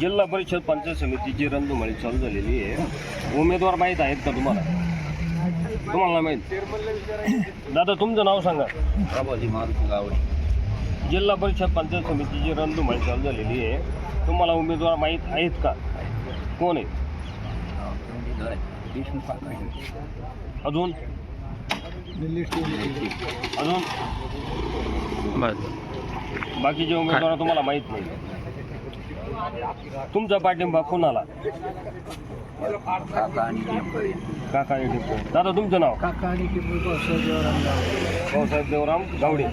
जिल्हा परिषद पंचायत समितीची रणधुमाळी चालू झालेली आहे. उमेदवार माहीत आहेत का तुम्हाला? तुम्हाला माहीत? दादा तुमचं नाव सांगा. प्रभाजी मारुती गावडे. जिल्हा परिषद पंचायत समितीची रणधुमाळी चालू झालेली आहे. तुम्हाला उमेदवार माहीत आहेत का? कोण आहे अजून? अजून? बाकीचे उमेदवार तुम्हाला माहीत नाही. तुमचा पाठिंबा कोणाला? काका आणि काका आणि दादा तुमचं नाव? काका आणि टेम्परे पावसाळ्यावर भाऊसाहेब देवराम गावडे.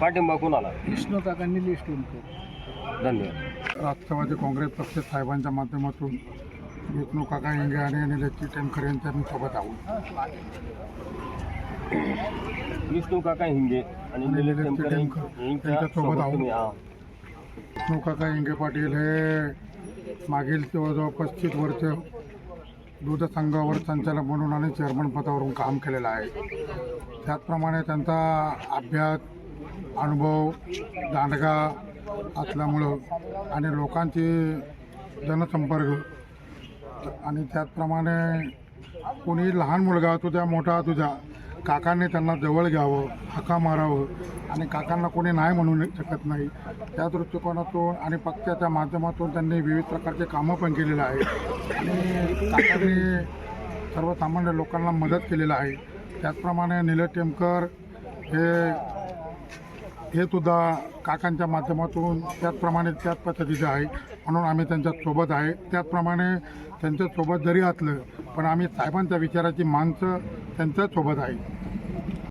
पाठिंबा कोणाला? विष्णू काकांनी लिस्ट धन्यवाद. राष्ट्रवादी काँग्रेस पक्ष साहेबांच्या माध्यमातून विष्णू काका इंगे आणि निलेश टेमकर यांच्या मी सोबत आहोत. विष्णू काका हिंगे आणि निलेश टेमकर यांच्या सोबत आहोत. नौकाका इंगे पाटील हे मागील जवळजवळ पस्तीस वर्ष दूध संघावर संचालक म्हणून आणि चेअरमन पदावरून काम केलेलं आहे. त्याचप्रमाणे त्यांचा अभ्यास अनुभव दांडगा असल्यामुळं आणि लोकांची जनसंपर्क आणि त्याचप्रमाणे कोणी लहान मुलगा तुझ्या मोठा तुझ्या काकांनी त्यांना जवळ घ्यावं हाका मारावं आणि काकांना कोणी नाही म्हणू शकत नाही. त्या दृष्टिकोनातून आणि पक्षाच्या माध्यमातून त्यांनी विविध प्रकारचे कामं पण केलेलं आहे. आणि काकांनी सर्वसामान्य लोकांना मदत केलेलं आहे. त्याचप्रमाणे निलय टेमकर हे हे सुद्धा काकांच्या माध्यमातून त्याचप्रमाणे त्याच पद्धतीचे आहे म्हणून आम्ही त्यांच्यासोबत आहे. त्याचप्रमाणे त्यांच्यासोबत जरी असलं पण आम्ही साहेबांच्या विचाराची माणसं त्यांच्यासोबत आहे.